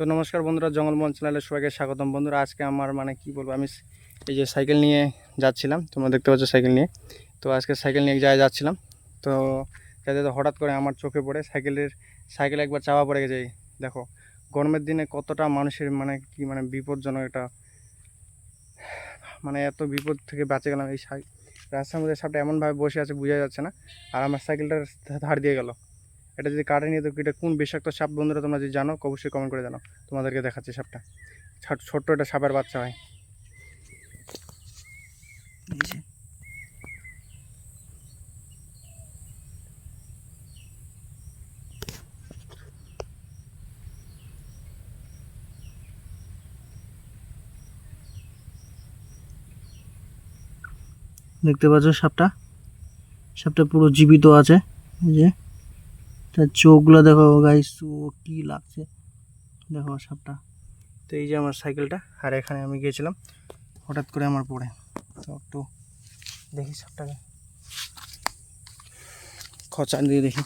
তো নমস্কার বন্ধুরা, জঙ্গলমহল চ্যানেলে সবাইকে স্বাগতম। বন্ধুরা, আজকে আমার মানে কি বলব, আমি এই যে সাইকেল নিয়ে যাচ্ছিলাম, তোমরা দেখতে পাচ্ছ সাইকেল নিয়ে। তো আজকে সাইকেল নিয়ে জায়গায় যাচ্ছিলাম, তো যাতে হঠাৎ করে আমার চোখে পড়ে সাইকেলের, সাইকেল একবার চাপা পড়ে গেছে দেখো। গরমের দিনে কতটা মানুষের মানে কি মানে বিপজ্জনক এটা। মানে এত বিপদ থেকে বাঁচে গেলাম এই সাই, রাস্তার মধ্যে সাপটা এমনভাবে বসে আছে, বোঝা যাচ্ছে না, আর আমার সাইকেলটার ধার দিয়ে গেল। এটা যদি কাটে নিয়ে তো এটা কোন বিষাক্ত সাপ? বন্ধুরা, তোমরা যদি জানো, অবশ্যই কমেন্ট করে জানাও। তোমাদেরকে দেখাচ্ছি সাপটা। ছোট্ট একটা সাপের বাচ্চা হয়। দেখতে পাচ্ছ সাপটা? সাপটা পুরো জীবিত আছে। এই যে। তার চোখগুলো দেখো গাইস ও কি লাগছে? দেখো সাপটা। তো এই যে আমার সাইকেলটা, আর এখানে আমি গিয়েছিলাম, হঠাৎ করে আমার পড়ে। তো একটু দেখি সাপটাকে। খচা দিয়ে দেখি।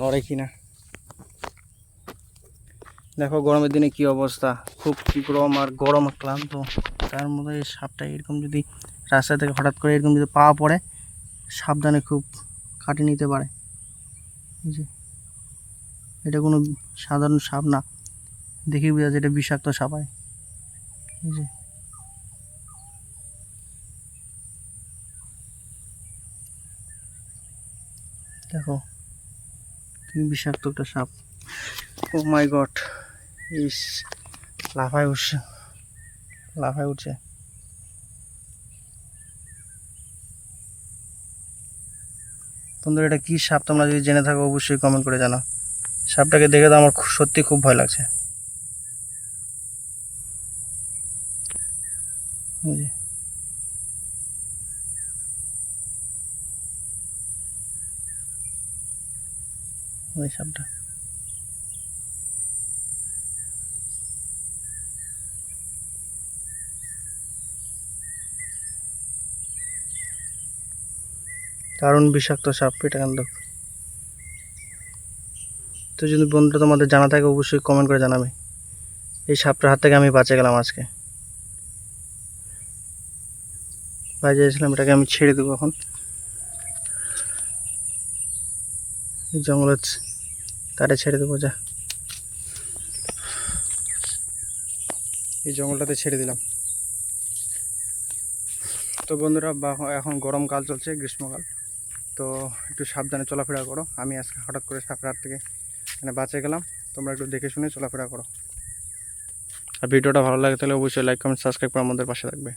নড়ে কি না দেখো গরমের দিনে কি অবস্থা, খুব গরম আর গরম ক্লান্ত। তার মধ্যে সাপটা এরকম যদি রাস্তা থেকে হঠাৎ করে এরকম যদি পা পড়ে, সাবধানে খুব কাটে নিতে পারে। এটা কোনো সাধারণ সাপ না। দেখি বোঝা যায় এটা বিষাক্ত সাপ হয়। এই যে। দেখো, কি বিষাক্ত একটা সাপ। ও মাই গড ইস, লাফায় উঠছে। লাফায় উঠছে। বন্ধুরা, এটা কী সাপ? তোমরা যদি জেনে থাকো, অবশ্যই কমেন্ট করে জানাও। সাপটাকে দেখে তো আমার সত্যি খুব ভয় লাগছে। ওই সাপটা। দারুণ বিষাক্ত সাপ, এটা কিন্তু। তো যদি বন্ধুরা তোমাদের জানা থাকে, অবশ্যই কমেন্ট করে জানাবে। এই সাপটার হাত থেকে আমি বাঁচে গেলাম আজকে। বাজে এসেছিলাম এটাকে আমি ছেড়ে দেবো এখন। এই জঙ্গলের তারে ছেড়ে দেবো, যা। এই জঙ্গলটাতে ছেড়ে দিলাম। তো বন্ধুরা এখন গরমকাল চলছে, গ্রীষ্মকাল। তো একটু সাবধানে চলাফেরা করো। আমি আজকে হঠাৎ করে সাপের হাত থেকে মানে বাঁচে গেলাম। তোমরা একটু দেখে শুনে চলাফেরা করো। আর ভিডিওটা ভালো লাগে তাহলে অবশ্যই লাইক কমেন্ট সাবস্ক্রাইব করে আমাদের পাশে থাকবে।